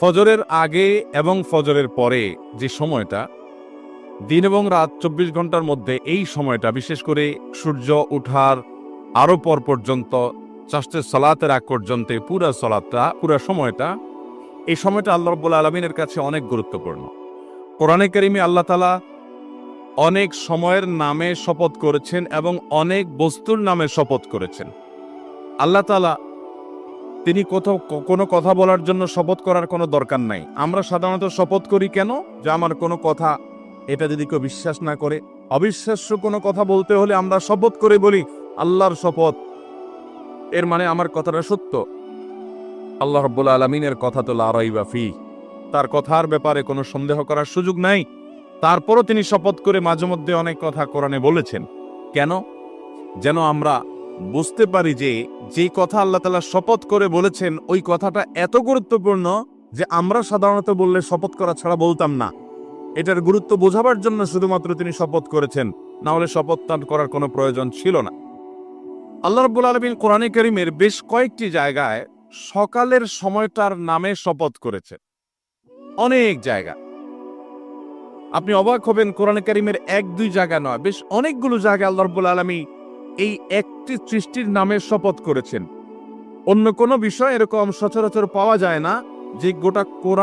ফজরের আগে এবং ফজরের পরে যে সময়টা, দিন এবং রাত চব্বিশ ঘণ্টার মধ্যে এই সময়টা, বিশেষ করে সূর্য উঠার আরও পর পর্যন্ত চাষের সলাতের আগ পর্যন্ত পুরা সলাতটা, পুরা সময়টা, এই সময়টা আল্লাহ রব্বুল আলমিনের কাছে অনেক গুরুত্বপূর্ণ। কোরআনে কারিমে আল্লাহ তালা অনেক সময়ের নামে শপথ করেছেন এবং অনেক বস্তুর নামে শপথ করেছেন। আল্লাহ তালা তিনি কোথাও কোনো কথা বলার জন্য শপথ করার কোনো দরকার নাই। আমরা সাধারণত শপথ করি কেন? যে আমার কোনো কথা, এটা যদি কেউ বিশ্বাস না করে, অবিশ্বাস্য কোনো কথা বলতে হলে আমরা শপথ করে বলি, আল্লাহর শপথ। এর মানে আমার কথাটা সত্য। আল্লাহ রব্বুল আলমিনের কথা তো লারাই ফি। তার কথার ব্যাপারে কোনো সন্দেহ করার সুযোগ নাই। তারপরও তিনি শপথ করে মাঝে মধ্যে অনেক কথা কোরআনে বলেছেন। কেন? যেন আমরা বুঝতে পারি যে যে কথা আল্লাহ তালা শপথ করে বলেছেন, ওই কথাটা এত গুরুত্বপূর্ণ যে আমরা সাধারণত বললে শপথ করা ছাড়া বলতাম না। এটার গুরুত্ব বোঝাবার জন্য শুধুমাত্র তিনি শপথ করেছেন, না হলে শপথ তার করার কোনো প্রয়োজন ছিল না। আল্লাহ রব্বুল আলমিন কোরআনে করিমের বেশ কয়েকটি জায়গায় সকালের সময়টার নামে শপথ করেছে অনেক জায়গা। আপনি অবাক হবেন, কোরআনে কারিমের এক দুই জায়গা নয়, বেশ অনেকগুলো জায়গায় আল্লাহ রব্বুল আলমী এই একটি সৃষ্টির নামে শপথ করেছেন। অন্য কোনো বিষয় এরকম সচরাচর পাওয়া যায় না যে গোটা কোরআন